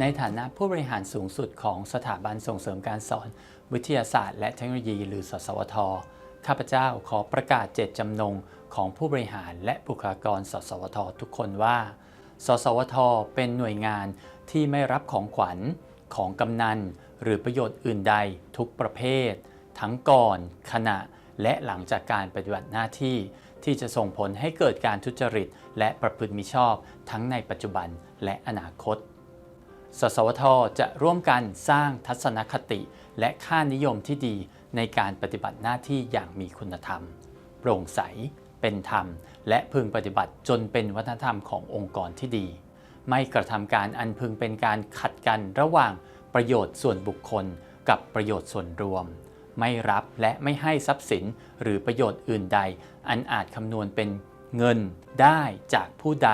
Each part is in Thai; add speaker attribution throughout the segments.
Speaker 1: ในฐานะผู้บริหารสูงสุดของสถาบันส่งเสริมการสอน วิทยาศาสตร์ และเทคโนโลยี หรือ สสวท ข้าพเจ้าขอประกาศเจตจำนงของผู้บริหารและบุคลากร สสวท ทุกคนว่า สสวท เป็นหน่วยงานที่ไม่รับของขวัญของกำนัน หรือประโยชน์อื่นใดทุกประเภท ทั้งก่อนขณะและหลังจากการปฏิบัติหน้าที่ ที่จะส่งผลให้เกิดการทุจริต และประพฤติมิชอบ ทั้งในปัจจุบันและอนาคต สสวทจะร่วมกันสร้างทัศนคติ และค่านิยมที่ดีในการปฏิบัติหน้าที่อย่างมีคุณธรรม โปร่งใส เป็นธรรม และพึงปฏิบัติจนเป็นวัฒนธรรมขององค์กรที่ดี ไม่กระทำการอันพึงเป็นการขัดกันระหว่างประโยชน์ส่วนบุคคล กับประโยชน์ส่วนรวม ไม่รับและไม่ให้ทรัพย์สินหรือประโยชน์อื่นใด อันอาจคำนวณเป็นเงินได้จากผู้ใด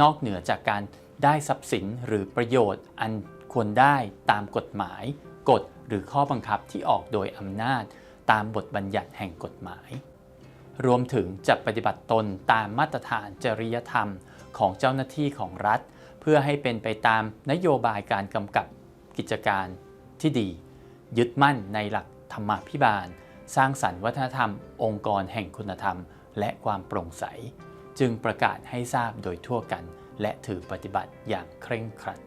Speaker 1: นอกเหนือจากการ ได้ทรัพย์สินหรือประโยชน์อันควรได้ตามกฎหมาย กฎหรือข้อบังคับที่ออกโดยอำนาจ ตามบทบัญญัติแห่งกฎหมาย รวมถึงจะปฏิบัติตนตามมาตรฐานจริยธรรมของเจ้าหน้าที่ของรัฐ เพื่อให้เป็นไปตามนโยบายการกำกับกิจการที่ดี ยึดมั่นในหลักธรรมาภิบาล สร้างสรรค์วัฒนธรรม องค์กรแห่งคุณธรรม และความโปร่งใส จึงประกาศให้ทราบโดยทั่วกัน และถือปฏิบัติอย่างเคร่งครัด